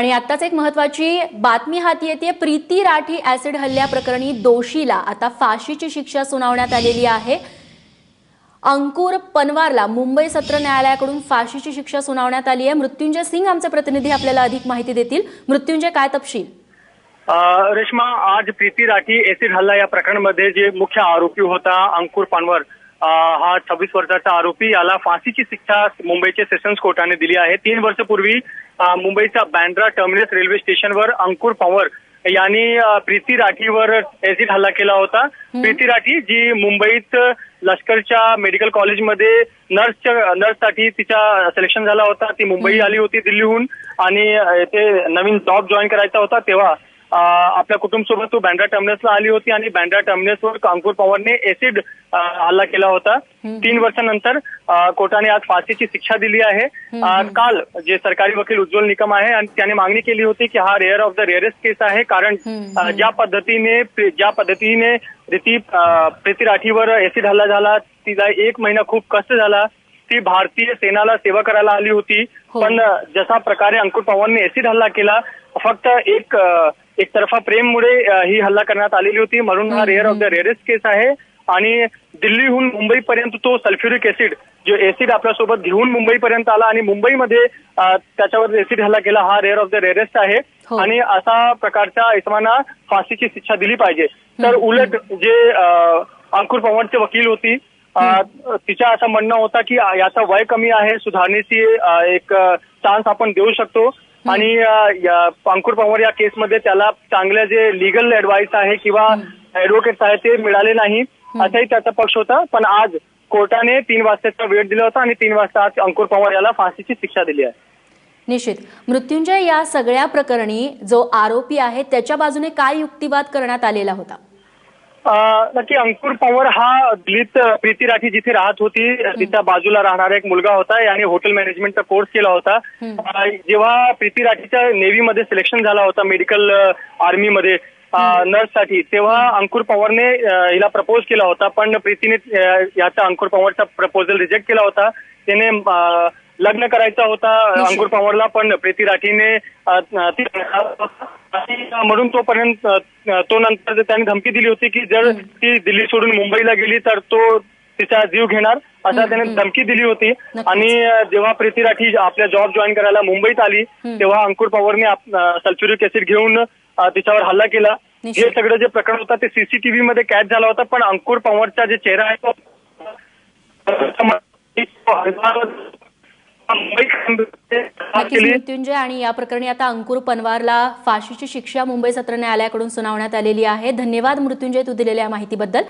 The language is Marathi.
आणि आत्ताच एक महत्वाची बातमी हाती येते. प्रीती राठी ऍसिड हल्ल्याप्रकरणी दोषीला आता फाशीची शिक्षा सुनावण्यात आलेली आहे. अंकुर पनवारला मुंबई सत्र न्यायालयाकडून फाशीची शिक्षा सुनावण्यात आली आहे. मृत्युंजय सिंग आमचे प्रतिनिधी आपल्याला अधिक माहिती देतील. मृत्युंजय काय तपशील? रेश्मा आज प्रीती राठी एसिड हल्ला या प्रकरणामध्ये जे मुख्य आरोपी होता अंकुर पानवर हा छव्वीस वर्षाचा आरोपी याला फाशीची शिक्षा मुंबईचे सेशन्स कोर्टाने दिली आहे. तीन वर्षापूर्वी मुंबईच्या बँड्रा टर्मिनस रेल्वे स्टेशनवर अंकुर पवार यांनी प्रीती राठीवर एसिड हल्ला केला होता. प्रीती राठी जी मुंबईत लष्करच्या मेडिकल कॉलेजमध्ये नर्सच्या नर्ससाठी तिचा सिलेक्शन झाला होता. ती मुंबई आली होती दिल्लीहून आणि ते नवीन जॉब जॉईन करायचा होता तेव्हा आपल्या कुटुंब सोबत तो बँड्रा टर्मिनसला आली होती आणि बँड्रा टर्मिनसवर अंकुर पवारने एसिड हल्ला केला होता. तीन वर्षानंतर कोर्टाने आज फाशीची शिक्षा दिली आहे. काल जे सरकारी वकील उज्ज्वल निकम आहे आणि त्याने मागणी केली होती की हा rare of the rarest case आहे कारण ज्या पद्धतीने ज्या पद्धतीने प्रीती अ, प्रीती राठीवर एसिड हल्ला झाला तिला एक महिना खूप कष्ट झाला ती भारतीय सेनाला सेवा करायला आली होती. हो. पण जसा प्रकारे अंकुर पवारने एसिड हल्ला केला फक्त एक एकतर्फा प्रेममुळे ही हल्ला करण्यात आलेली होती. म्हणून हा rare of the rarest case आहे. आणि दिल्लीहून मुंबईपर्यंत तो सल्फ्युरिक एसिड जो एसिड आपल्यासोबत घेऊन मुंबईपर्यंत आला आणि मुंबईमध्ये त्याच्यावर एसिड हल्ला केला हा रेअर ऑफ द रेअरेस्ट आहे. हो. आणि असा प्रकारच्या इसमांना फाशीची शिक्षा दिली पाहिजे. तर उलट जे अंकुर पवारचे वकील होती तिच्या असं म्हणणं होतं की याचा वय कमी आहे सुधारणेची एक चान्स आपण देऊ शकतो. आणि अंकुर पवार या केसमध्ये त्याला चांगले जे लिगल ऍडवाइस आहे किंवा ऍडव्होकेट्स आहे ते मिळाले नाही असाही त्याचा पक्ष होता. पण आज कोर्टाने तीन वाजताचा वेळ दिला होता आणि तीन वाजता आज अंकुर पवार याला फाशीची शिक्षा दिली आहे. निश्चित. मृत्युंजय या सगळ्या प्रकरणी जो आरोपी आहे त्याच्या बाजूने काय युक्तिवाद करण्यात आलेला होता? नक्की अंकुर पवार हा दिल्लीत प्रीती राठी जिथे राहत होती तिच्या बाजूला राहणारा एक मुलगा होता. याने हॉटेल मॅनेजमेंटचा कोर्स केला होता. जेव्हा प्रीती राठीच्या नेव्हीमध्ये सिलेक्शन झाला होता मेडिकल आर्मीमध्ये नर्ससाठी तेव्हा अंकुर पवारने हिला प्रपोज केला होता. पण प्रीतीने याचा अंकुर पवारचा प्रपोजल रिजेक्ट केला होता. त्याने लग्न करायचा होता अंकुर पवारला. पण प्रीती राठीने ती आणि म्हणून तोपर्यंत तो नंतर त्याने धमकी दिली होती की जर ती दिल्ली सोडून मुंबईला गेली तर तो तिचा जीव घेणार असा त्याने धमकी दिली होती. आणि जेव्हा प्रीती राठी आपल्या जॉब जॉईन करायला मुंबईत आली तेव्हा अंकुर पवारने सल्फ्युरिक ऍसिड घेऊन तिच्यावर हल्ला केला. हे सगळं जे प्रकरण होतं ते सीसीटीव्ही मध्ये कॅच झाला होता पण अंकुर पवारचा जे चेहरा आहे तो नक्कीच मृत्युंजय आणि या प्रकरणी आता अंकुर पनवारला फाशीची शिक्षा मुंबई सत्र न्यायालयाकडून सुनावण्यात आलेली आहे. धन्यवाद मृत्युंजय तू दिलेल्या या माहितीबद्दल.